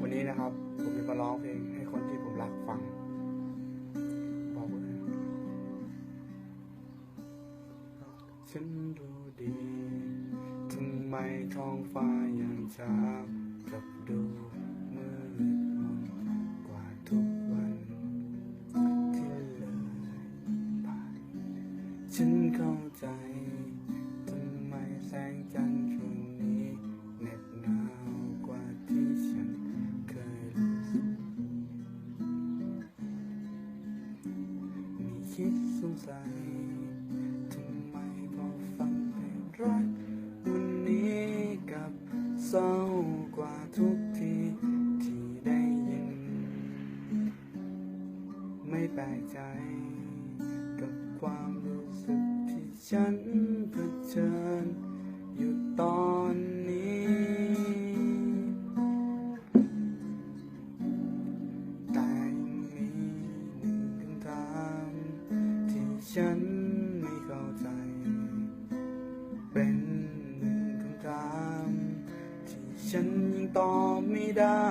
วันนี้นะครับ ผมจะมาร้องเพลงให้คนที่ผมรักฟัง บอกเลยฉันรู้ดีทำไมท้องฟ้ายังช้ากับดูมืดมนกว่าทุกวันที่เลยผ่านฉันเข้าใจทำไมแสงจันทร์ช่วงนี้เหน็บหนาว คิดสงสัยทำไมพอกฟังเพลงรัก วันนี้กับเศร้ากว่าทุกทีที่ได้ยิน ไม่แปลกใจ กับความรู้สึกที่ฉันเผชิญอยู่ตอนนี้ ฉันไม่เข้าใจ เป็นหนึ่งคำถามที่ฉันยังตอบไม่ได้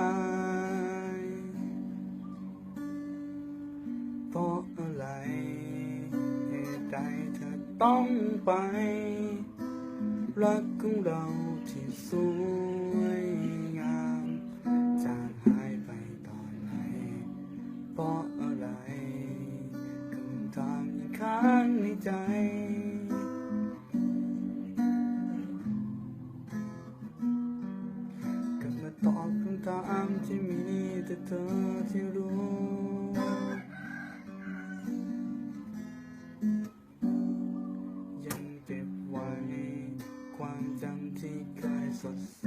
เพราะอะไรเหตุใดเธอต้องไป รักของเราที่สวยง ค้างในใจ กลับมาตอบคำถามที่มีแต่เธอที่รู้ยังเก็บไว้ความจำที่เคยสดใส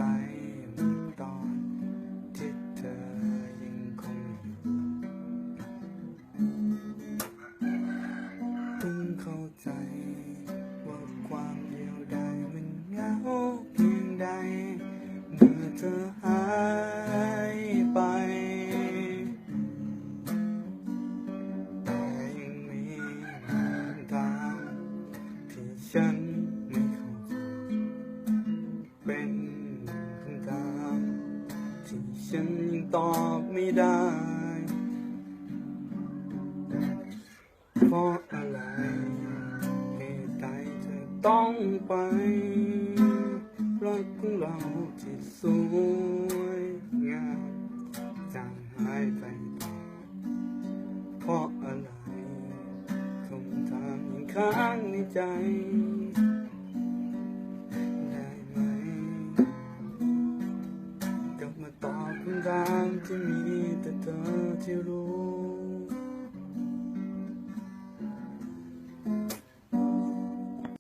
ฉันไม่เข้าใจเป็นคำถามที่ฉันยังตอบไม่ได้ เพราะอะไรเหตุใดเธอต้องไปรักของเราที่สวยงาม ค้างในใจได้ไหมกลับมาตอบคำถามที่มีแต่เธอที่รู้